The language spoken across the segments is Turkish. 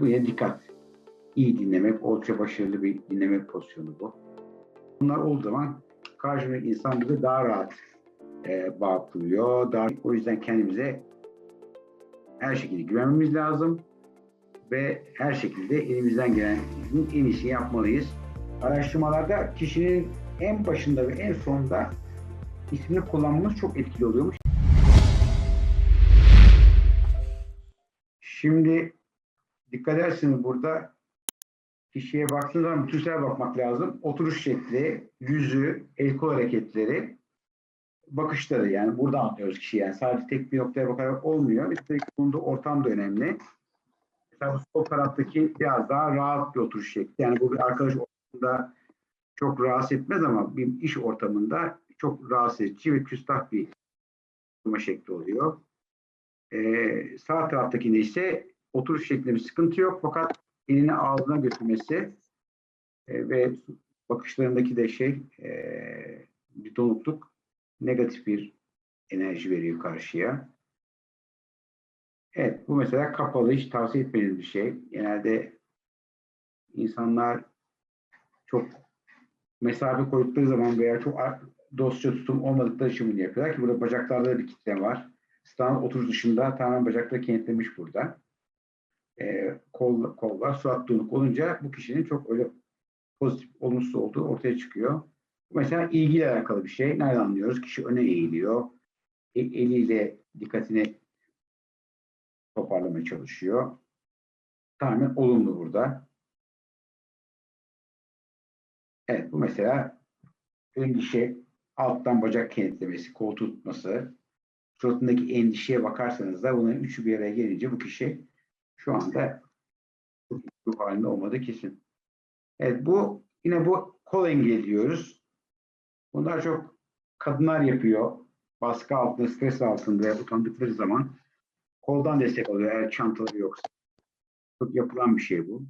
Bu yine dikkat. İyi dinlemek, oldukça başarılı bir dinleme pozisyonu bu. Bunlar olduğu zaman karşımdaki insan bize daha rahat e, bağ kuruyor. Daha, o yüzden kendimize her şekilde güvenmemiz lazım ve her şekilde elimizden gelen en iyisini yapmalıyız. Araştırmalarda kişinin en başında ve en sonunda ismini kullanmamız çok etkili oluyormuş. Şimdi dikkat ederseniz burada kişiye baktığınız zaman bütünsel bakmak lazım. Oturuş şekli, yüzü, el kol hareketleri, bakışları yani burada anlıyoruz kişiyi. Yani sadece tek bir noktaya bakarak olmuyor. Üstelik bunda ortam da önemli. Mesela bu sol taraftaki biraz daha rahat bir oturuş şekli. Yani bu bir arkadaş ortamında çok rahatsız etmez ama bir iş ortamında çok rahatsız edici ve küstah bir durma şekli oluyor. Ee, sağ taraftakinde ise oturuş şeklinde bir sıkıntı yok fakat elini ağzına götürmesi e, ve bakışlarındaki de şey e, bir donukluk negatif bir enerji veriyor karşıya. Evet bu mesela kapalı hiç tavsiye etmediğim bir şey. Genelde insanlar çok mesafe koydukları zaman veya çok dostça tutum olmadıkları için bunu yapıyorlar ki burada bacaklarda da bir kitle var. Stand oturuş dışında tamamen bacakları kenetlemiş burada. E, kol, kollar surat donuk olunca bu kişinin çok öyle pozitif, olumsuz olduğu ortaya çıkıyor. Mesela ilgiyle alakalı bir şey. Nereden anlıyoruz? Kişi öne eğiliyor. E, eliyle dikkatini toparlamaya çalışıyor. Tamamen olumlu burada. Evet bu mesela endişe, alttan bacak kenetlemesi, kol tutması, suratındaki endişeye bakarsanız da bunların üçü bir araya gelince bu kişi şu anda ruh halinde olmadığı kesin. Evet bu yine bu kol engeli diyoruz. Bunlar çok kadınlar yapıyor. Baskı altında, stres altında veya utandıkları zaman koldan destek alıyor eğer çantaları yoksa. Çok yapılan bir şey bu.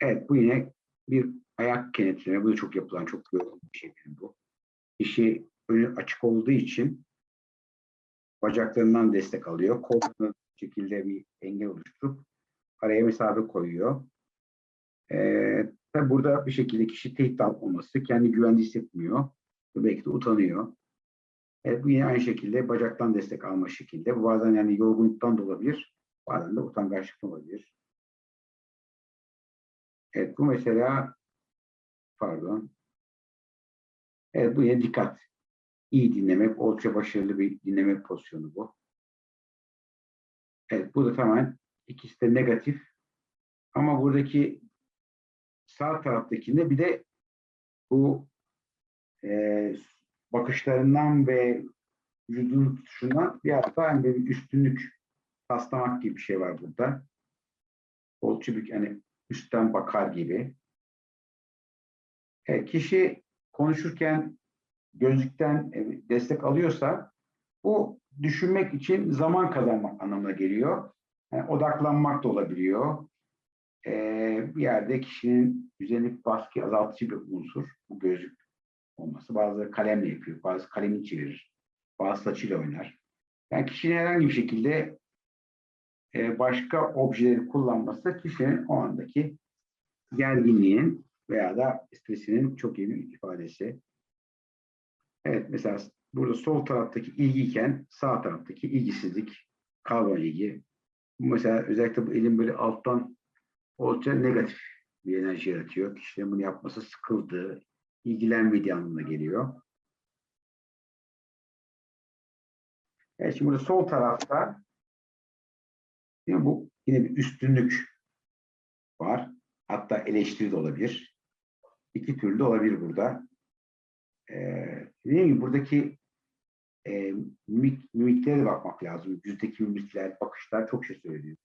Evet bu yine bir ayak kenetleme. Bu da çok yapılan, çok görülen bir şey bu. Kişi önü açık olduğu için bacaklarından destek alıyor. Kollarına şekilde bir engel oluşturup araya mesafe koyuyor. Ee, tabi burada bir şekilde kişi tehdit olması, kendi güvende hissetmiyor. Belki de utanıyor. Evet, bu yine aynı şekilde bacaktan destek alma şekilde. Bu bazen yani yorgunluktan da olabilir. Bazen de utangaçlıktan olabilir. Evet bu mesela pardon. Evet bu yine dikkat. İyi dinlemek, oldukça başarılı bir dinleme pozisyonu bu. Evet bu da tamamen ikisi de negatif. Ama buradaki sağ taraftakinde bir de bu e, bakışlarından ve vücudun tutuşundan bir hatta yani bir üstünlük taslamak gibi bir şey var burada. Oldukça büyük yani üstten bakar gibi. E, kişi konuşurken gözlükten e, destek alıyorsa bu düşünmek için zaman kazanmak anlamına geliyor. Yani odaklanmak da olabiliyor. Ee, bir yerde kişinin üzerindeki baskı azaltıcı bir unsur. Bu gözlük olması. Bazıları kalemle yapıyor, bazı kalemi çevirir, bazı saçıyla oynar. Yani kişinin herhangi bir şekilde e, başka objeleri kullanması kişinin o andaki gerginliğin veya da stresinin çok iyi bir ifadesi. Evet mesela burada sol taraftaki ilgiyken sağ taraftaki ilgisizlik, kavga ilgi. Mesela özellikle bu elin böyle alttan oldukça negatif bir enerji yaratıyor. Kişinin bunu yapması sıkıldığı, ilgilenmediği anlamına geliyor. Evet şimdi burada sol tarafta değil bu yine bir üstünlük var. Hatta eleştiri de olabilir. İki türlü de olabilir burada. Ee, dediğim gibi buradaki e, mimik, mimiklere de bakmak lazım. Yüzdeki mimikler, bakışlar çok şey söylüyor.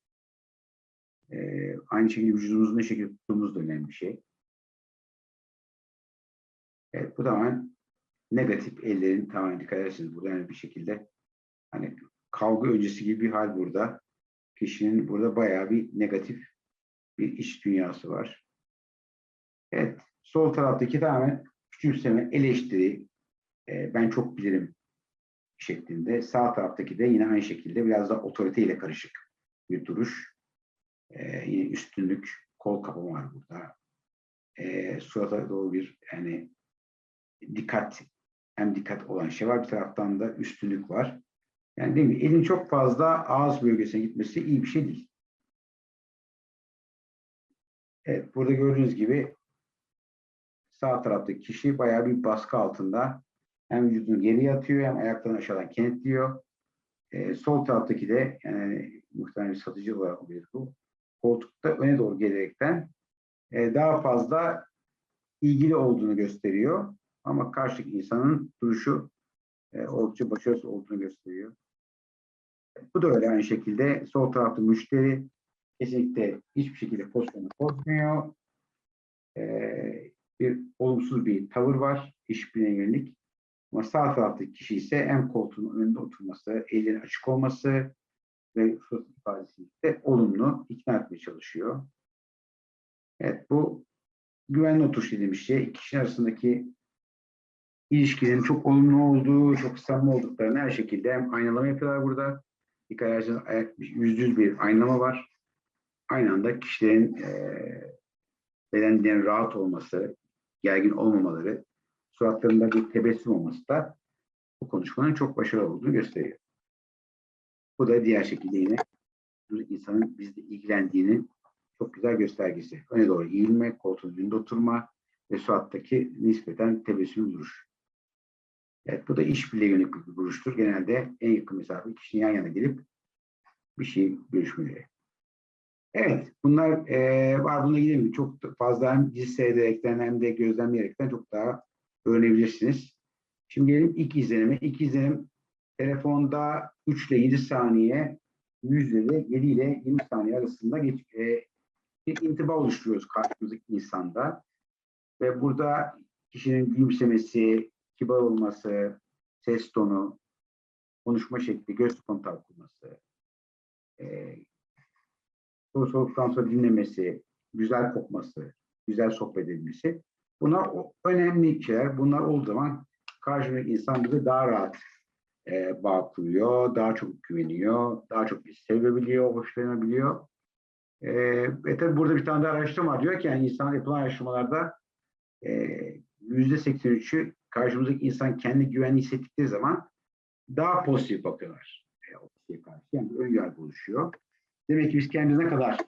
E, aynı şekilde vücudumuzu ne şekilde tuttuğumuz da önemli bir şey. Evet, bu tamamen negatif ellerin tamamen dikkat ederseniz burada yani bir şekilde hani kavga öncesi gibi bir hal burada. Kişinin burada bayağı bir negatif bir iç dünyası var. Evet, sol taraftaki tamamen küçümseme, eleştiri, e, ben çok bilirim şeklinde. Sağ taraftaki de yine aynı şekilde biraz da otoriteyle karışık bir duruş. Ee, yine üstünlük, kol kapama var burada. Ee, surata doğru bir yani dikkat hem dikkat olan şey var. Bir taraftan da üstünlük var. Yani değil mi? Elin çok fazla ağız bölgesine gitmesi iyi bir şey değil. Evet, burada gördüğünüz gibi sağ taraftaki kişi bayağı bir baskı altında. Hem vücudunu geriye atıyor hem ayaklarını aşağıdan kenetliyor. Ee, sol taraftaki de yani muhtemelen bir satıcı olarak oluyor bu. Koltukta öne doğru gelerekten e, daha fazla ilgili olduğunu gösteriyor. Ama karşıdaki insanın duruşu e, oldukça başarısız olduğunu gösteriyor. Bu da öyle aynı şekilde. Sol tarafta müşteri kesinlikle hiçbir şekilde pozisyonu bozmuyor. E, bir olumsuz bir tavır var işbirliğine yönelik. Ama sağ taraftaki kişi ise en koltuğun önünde oturması, ellerin açık olması ve surat ifadesi de olumlu ikna etmeye çalışıyor. Evet bu güvenli oturuş dediğimiz şey iki kişi arasındaki ilişkilerin çok olumlu olduğu, çok samimi olduklarını her şekilde hem aynalama yapıyorlar burada. Dikkat ederseniz yüzde yüz bir aynalama var. Aynı anda kişilerin eee bedenlerinin rahat olması, gergin olmamaları, suratlarında bir tebessüm olması da bu konuşmanın çok başarılı olduğunu gösteriyor. Bu da diğer şekilde yine insanın bizle ilgilendiğini çok güzel göstergesi. Öne doğru eğilme, koltuğun önünde oturma ve surattaki nispeten tebessüm duruş. Evet, bu da işbirliği yönelik bir duruştur. Genelde en yakın mesafe kişinin yan yana gelip bir şey görüşmeleri. Evet, bunlar eee var. Buna gidelim. Çok fazla hem dizi seyrederekten hem de gözlemleyerekten çok daha öğrenebilirsiniz. Şimdi gelelim ilk izlenime. İlk izlenim telefonda 3 ile 7 saniye, yüzde de 7 ile 20 saniye arasında geç, eee, bir intiba oluşturuyoruz karşımızdaki insanda. Ve burada kişinin gülümsemesi, kibar olması, ses tonu, konuşma şekli, göz kontağı kurması, eee soru sorduktan sonra dinlemesi, güzel kokması, güzel sohbet edilmesi. Bunlar önemli şeyler. Bunlar olduğu zaman karşımdaki insan bize daha rahat e, bağ kuruyor, daha çok güveniyor, daha çok bizi sevebiliyor, hoşlanabiliyor. E, ve tabii burada bir tane daha araştırma. Diyor ki yani insan yapılan araştırmalarda e, yüzde 83'ü karşımızdaki insan kendi güvenli hissettikleri zaman daha pozitif bakıyorlar. E. Yani ön yargı oluşuyor. Demek ki biz kendimize ne kadar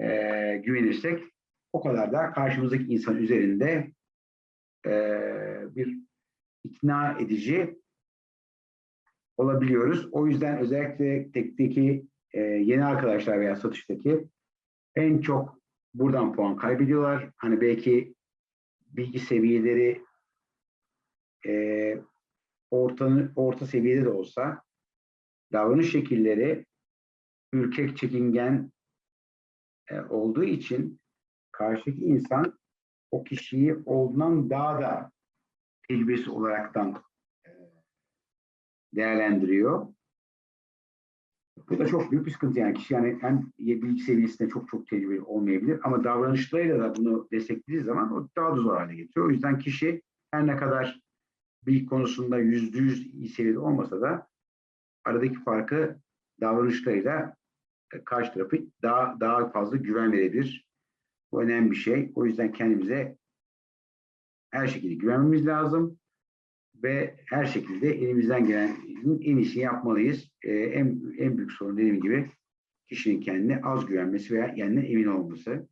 e, güvenirsek o kadar da karşımızdaki insan üzerinde e, bir ikna edici olabiliyoruz. O yüzden özellikle tekteki e, yeni arkadaşlar veya satıştaki en çok buradan puan kaybediyorlar. Hani belki bilgi seviyeleri e, orta, orta seviyede de olsa davranış şekilleri ürkek, çekingen e, olduğu için karşıdaki insan o kişiyi olduğundan daha da tecrübesi olaraktan e, değerlendiriyor. Bu da çok büyük bir sıkıntı yani kişi yani hem bilgi seviyesinde çok çok tecrübeli olmayabilir ama davranışlarıyla da bunu desteklediği zaman o daha da zor hale getiriyor. O yüzden kişi her ne kadar bilgi konusunda yüzde yüz iyi seviyede olmasa da aradaki farkı davranışlarıyla karşı tarafı daha daha fazla güven verebilir. Bu önemli bir şey. O yüzden kendimize her şekilde güvenmemiz lazım ve her şekilde elimizden gelen en iyisini yapmalıyız. Ee, en, en büyük sorun dediğim gibi kişinin kendine az güvenmesi veya kendine emin olması.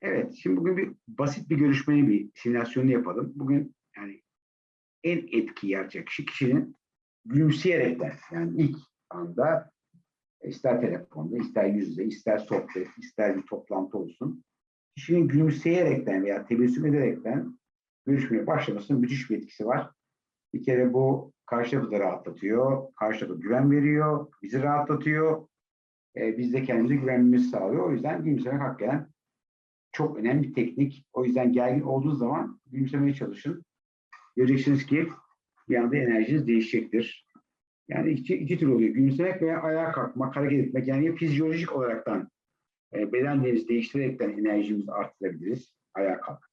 Evet, şimdi bugün bir basit bir görüşmeyi bir simülasyonu yapalım. Bugün yani en etki yaratacak kişi kişinin gülümseyerekten yani ilk anda ister telefonda, ister yüzde, ister sohbet, ister bir toplantı olsun. Kişinin gülümseyerekten veya tebessüm ederekten görüşmeye başlamasının müthiş bir etkisi var. Bir kere bu karşı tarafı da rahatlatıyor, karşı tarafı güven veriyor, bizi rahatlatıyor. Ee, biz de kendimize güvenmemizi sağlıyor. O yüzden gülümsemek hakikaten çok önemli bir teknik. O yüzden gergin olduğu zaman gülümsemeye çalışın. Göreceksiniz ki bir anda enerjiniz değişecektir. Yani iki, iki tür oluyor. Gülümsemek veya ayağa kalkmak, hareket etmek. Yani ya fizyolojik olaraktan e, beden denizi değiştirerekten enerjimizi arttırabiliriz. Ayağa kalk.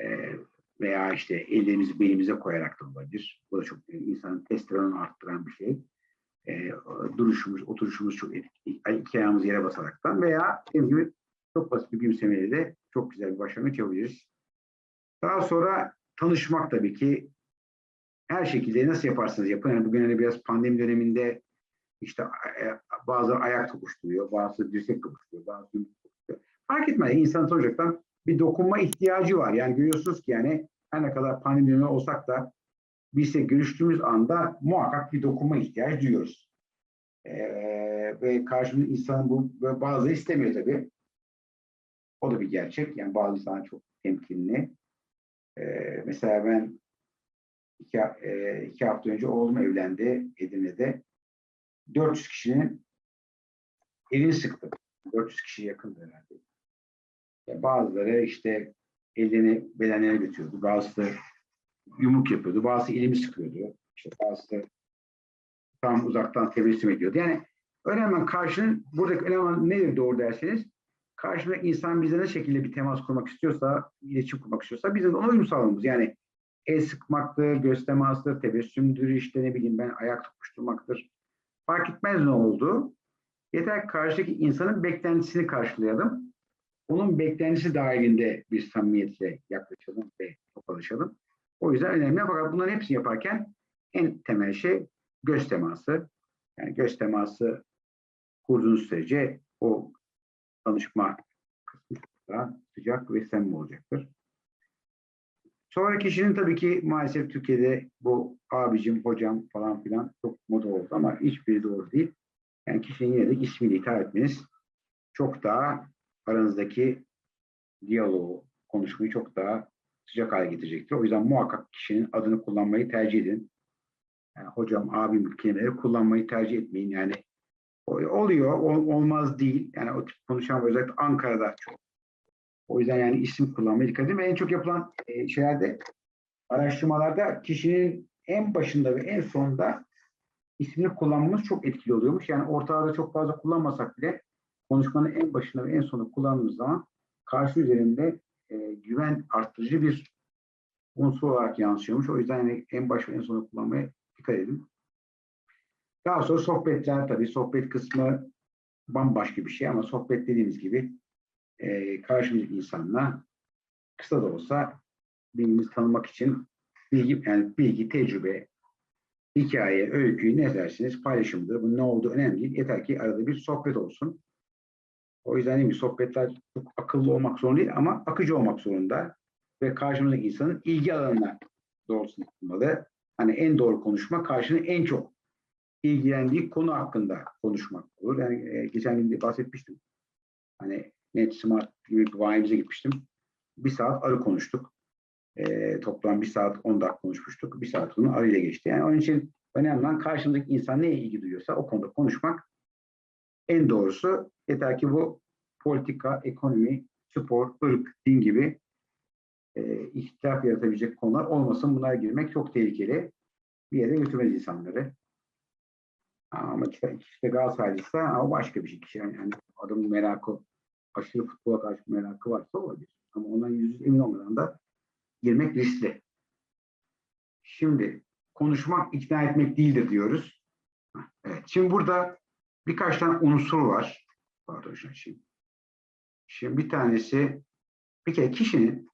E, veya işte ellerimizi belimize koyarak da olabilir. Bu da çok insanın testosteronunu arttıran bir şey. e, duruşumuz, oturuşumuz çok etkili. İki ayağımız yere basaraktan veya gibi çok basit bir gülümsemeyle de çok güzel bir başlangıç yapabiliriz. Daha sonra tanışmak tabii ki her şekilde nasıl yaparsanız yapın. Yani bugün hani biraz pandemi döneminde işte e, bazı ayak tokuşturuyor, bazı dirsek tokuşturuyor, bazı yumruk tokuşturuyor. Fark etmez. İnsan sonuçta bir dokunma ihtiyacı var. Yani görüyorsunuz ki yani her ne kadar pandemi dönemi olsak da biz de görüştüğümüz anda muhakkak bir dokunma ihtiyacı duyuyoruz. Ee, ve karşımızda insan bu ve bazıları istemiyor tabii. O da bir gerçek. Yani bazı insanlar çok temkinli. Ee, mesela ben iki, e, iki hafta önce oğlum evlendi Edirne'de. 400 kişinin elini sıktı. 400 kişi yakındı herhalde. Ya bazıları işte elini bedenlerine götürüyordu. Bazısı yumruk yapıyordu. Bazısı elimi sıkıyordu. İşte bazısı tam uzaktan tebessüm ediyordu. Yani önemli karşının buradaki önemli nedir doğru derseniz karşındaki insan bize ne şekilde bir temas kurmak istiyorsa, iletişim kurmak istiyorsa bizim de ona uyum sağlamamız. Yani el sıkmaktır, göz temastır, tebessümdür, işte ne bileyim ben ayak tutuşturmaktır. Fark etmez ne oldu. Yeter ki karşıdaki insanın beklentisini karşılayalım. Onun beklentisi dahilinde bir samimiyetle yaklaşalım ve tokalaşalım. O yüzden önemli. Fakat bunların hepsini yaparken en temel şey göz teması. Yani göz teması kurduğunuz sürece o tanışma kısmı sıcak ve samimi olacaktır. Sonra kişinin tabii ki maalesef Türkiye'de bu abicim, hocam falan filan çok moda oldu ama hiçbiri doğru değil. Yani kişinin yine de ismiyle hitap etmeniz çok daha aranızdaki diyaloğu, konuşmayı çok daha sıcak hale getirecektir. O yüzden muhakkak kişinin adını kullanmayı tercih edin. Yani hocam, abim kelimeleri kullanmayı tercih etmeyin. Yani oluyor, ol, olmaz değil. Yani o tip konuşan özellikle Ankara'da çok. O yüzden yani isim kullanmaya dikkat edin. En çok yapılan e, şeylerde, araştırmalarda kişinin en başında ve en sonunda ismini kullanmamız çok etkili oluyormuş. Yani ortalarda çok fazla kullanmasak bile konuşmanın en başında ve en sonunda kullandığımız zaman karşı üzerinde e, güven arttırıcı bir unsur olarak yansıyormuş. O yüzden yani en baş ve en sonunda kullanmaya dikkat edin. Daha sonra sohbetler tabii sohbet kısmı bambaşka bir şey ama sohbet dediğimiz gibi e, karşımızdaki insanla kısa da olsa birbirimizi tanımak için bilgi, yani bilgi, tecrübe, hikaye, öykü ne dersiniz paylaşımdır. Bu ne olduğu önemli değil. Yeter ki arada bir sohbet olsun. O yüzden değil mi? Sohbetler çok akıllı olmak zorunda değil ama akıcı olmak zorunda. Ve karşımızdaki insanın ilgi alanına doğrusunu yapmalı. Hani en doğru konuşma karşının en çok ilgilendiği konu hakkında konuşmak olur. Yani e, geçen gün de bahsetmiştim. Hani Net gibi bir bayimize gitmiştim. Bir saat arı konuştuk. E, toplam bir saat on dakika konuşmuştuk. Bir saat bunu arıyla geçti. Yani onun için önemli olan karşımızdaki insan neye ilgi duyuyorsa o konuda konuşmak en doğrusu. Yeter ki bu politika, ekonomi, spor, ırk, din gibi e, ihtilaf yaratabilecek konular olmasın. Bunlara girmek çok tehlikeli. Bir yere götürmez insanları. Ama işte, işte Galatasaraylıysa o başka bir şey. Yani, yani adamın merakı, aşırı futbola karşı merakı varsa olabilir. Ama ona yüz emin olmadan da girmek riskli. Şimdi konuşmak, ikna etmek değildir diyoruz. Evet. Şimdi burada birkaç tane unsur var. Pardon şimdi. Şimdi bir tanesi bir kere kişinin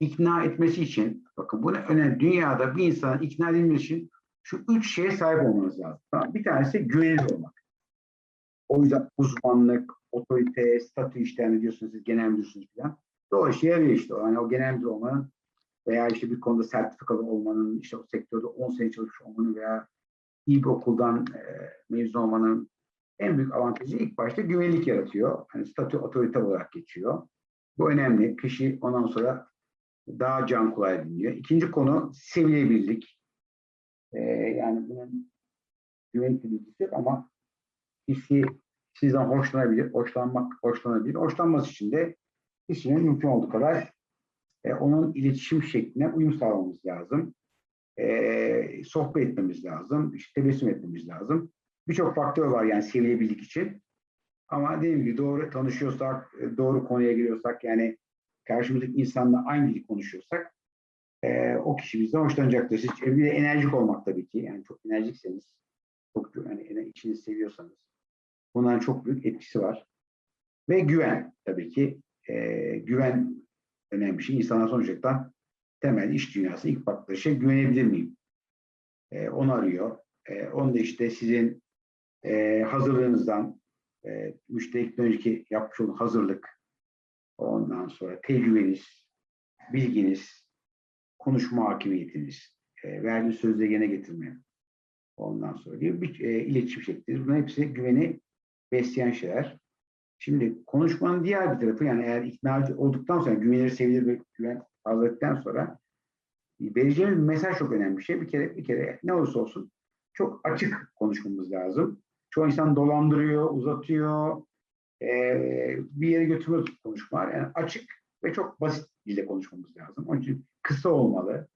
ikna etmesi için bakın bu ne önemli. Dünyada bir insanın ikna edilmesi için şu üç şeye sahip olmanız lazım. Bir tanesi güvenilir olmak. O yüzden uzmanlık, otorite, statü işlerini diyorsunuz siz genel müdürsünüz falan. Doğru işe yarıyor işte. Yani o genel müdür olmanın veya işte bir konuda sertifikalı olmanın, işte o sektörde 10 sene çalışmış olmanın veya iyi bir okuldan e, mezun olmanın en büyük avantajı ilk başta güvenlik yaratıyor. Hani statü otorite olarak geçiyor. Bu önemli. Kişi ondan sonra daha can kolay dinliyor. İkinci konu sevilebilirlik. Ee, yani bunun güvenlik bilgisi ama kişi sizden hoşlanabilir, hoşlanmak, hoşlanabilir. Hoşlanması için de kişinin mümkün olduğu kadar e, onun iletişim şekline uyum sağlamamız lazım. E, sohbet etmemiz lazım, işte tebessüm etmemiz lazım. Birçok faktör var yani sevilebildik için. Ama dediğim gibi doğru tanışıyorsak, e, doğru konuya giriyorsak yani karşımızdaki insanla aynı dil konuşuyorsak e, o kişi bizden hoşlanacaktır. Siz bir de enerjik olmak tabii ki. Yani çok enerjikseniz çok yani yani içini seviyorsanız bunların çok büyük etkisi var. Ve güven tabii ki e, güven önemli bir şey. İnsanlar sonuçta temel iş dünyası ilk baktığı şey güvenebilir miyim? E, onu arıyor. E, onu da işte sizin e, hazırlığınızdan e, müşterikten önceki yapmış olduğu hazırlık ondan sonra tecrübeniz, bilginiz, konuşma hakimiyetiniz, e, verdiği sözleri yerine getirme ondan sonra gibi bir e, iletişim şekli. Bunların hepsi güveni besleyen şeyler. Şimdi konuşmanın diğer bir tarafı yani eğer ikna olduktan sonra güvenilir sevilir ve güven sağladıktan sonra vereceğimiz mesaj çok önemli bir şey. Bir kere bir kere ne olursa olsun çok açık konuşmamız lazım. Çoğu insan dolandırıyor, uzatıyor, e, bir yere götürmüyor konuşmalar. Yani açık ve çok basit dille konuşmamız lazım. Onun için kısa olmalı,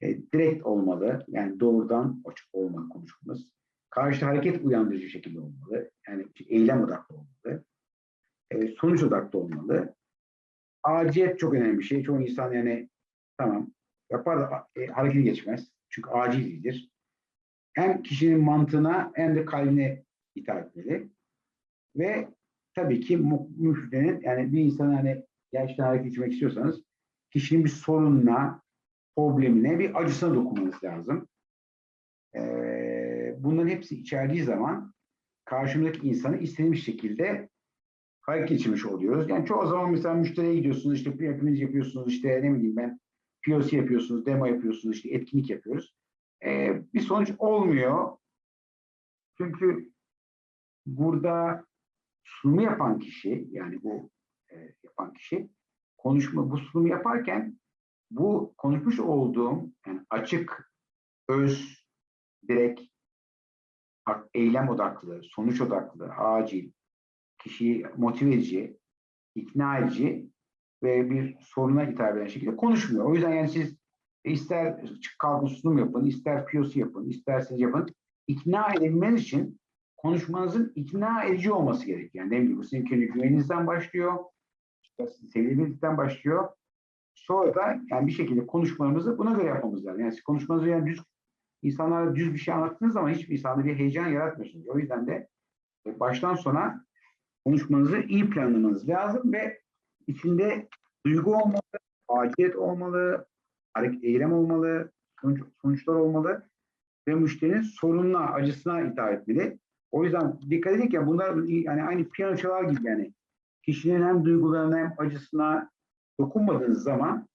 e, direkt olmalı. Yani doğrudan açık olmalı konuşmamız. Karşı hareket uyandırıcı şekilde olmalı. Yani eylem odaklı olmalı. E, sonuç odaklı olmalı. Aciliyet çok önemli bir şey. Çoğu insan yani tamam yapar da e, harekete geçmez. Çünkü acil değildir. Hem kişinin mantığına hem de kalbine hitap etmeli. Ve tabii ki müşterinin yani bir insan hani gerçekten hareket etmek istiyorsanız kişinin bir sorununa, problemine, bir acısına dokunmanız lazım. Ee, bunların hepsi içerdiği zaman karşımdaki insanı istediğimiz şekilde hareket geçirmiş oluyoruz. Yani çoğu zaman mesela müşteriye gidiyorsunuz, işte yapımınız yapıyorsunuz, işte ne bileyim ben POC yapıyorsunuz, demo yapıyorsunuz, işte etkinlik yapıyoruz. Ee, bir sonuç olmuyor. Çünkü burada sunumu yapan kişi, yani bu e, yapan kişi konuşma, bu sunumu yaparken bu konuşmuş olduğum yani açık, öz, direkt, eylem odaklı, sonuç odaklı, acil, kişiyi motive edici, ikna edici ve bir soruna hitap eden şekilde konuşmuyor. O yüzden yani siz ister kalkın sunum yapın, ister POC yapın, isterseniz yapın. ikna edebilmeniz için konuşmanızın ikna edici olması gerekiyor. Yani dediğim gibi sizin kendi güveninizden başlıyor, sevdiğinizden başlıyor. Sonra da yani bir şekilde konuşmalarımızı buna göre yapmamız lazım. Yani konuşmanızı yani düz insanlara düz bir şey anlattığınız zaman hiçbir insanda bir heyecan yaratmıyorsunuz. O yüzden de baştan sona konuşmanızı iyi planlamanız lazım ve içinde duygu olmalı, aciliyet olmalı, eylem olmalı, sonuç, sonuçlar olmalı ve müşterinin sorununa, acısına hitap etmeli. O yüzden dikkat edin ki bunlar yani aynı piyano çalar gibi yani. Kişinin hem duygularına hem acısına dokunmadığınız zaman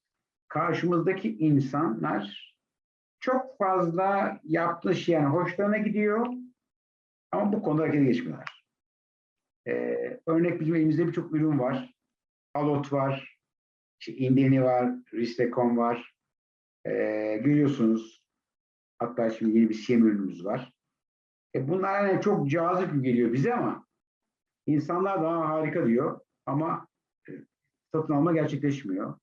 karşımızdaki insanlar çok fazla yaptığı şey yani hoşlarına gidiyor ama bu konuda harekete geçmiyorlar. Ee, örnek bizim elimizde birçok ürün var. Alot var, işte Indeni var, Ristekon var. Ee, görüyorsunuz. Hatta şimdi yeni bir CM ürünümüz var. E bunlar yani çok cazip geliyor bize ama insanlar daha harika diyor ama e, satın alma gerçekleşmiyor.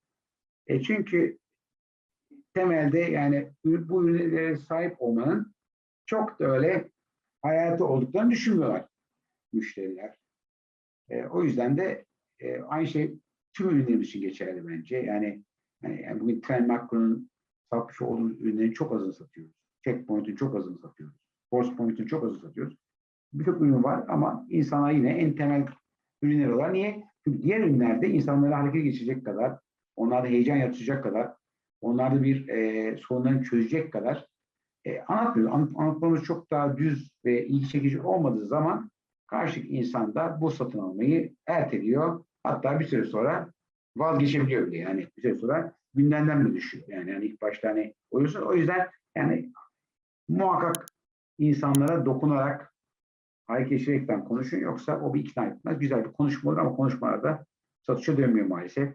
E çünkü temelde yani bu ürünlere sahip olmanın çok da öyle hayatı olduklarını düşünmüyorlar müşteriler. E, o yüzden de e, aynı şey tüm ürünlerimiz için geçerli bence. Yani, yani, yani bugün Trend Macro'nun satmış olduğu ürünlerin çok azını satıyoruz. Checkpoint'in çok azını satıyoruz. Force Point'in çok azını satıyoruz. Birçok ürün var ama insana yine en temel ürünler olarak. Niye? Çünkü diğer ürünlerde insanları harekete geçirecek kadar, onlarda heyecan yaratacak kadar, onlarda bir e, sorunlarını çözecek kadar e, anlatmıyoruz. Anlat, anlatmamız çok daha düz ve ilgi çekici olmadığı zaman karşıdaki insan da bu satın almayı erteliyor. Hatta bir süre sonra vazgeçebiliyor bile. Yani bir süre sonra gündemden mi düşüyor? Yani, yani ilk başta hani o yüzden, o yüzden yani muhakkak insanlara dokunarak hareket konuşun yoksa o bir ikna etmez. Güzel bir konuşma olur ama konuşmalarda satışa dönmüyor maalesef.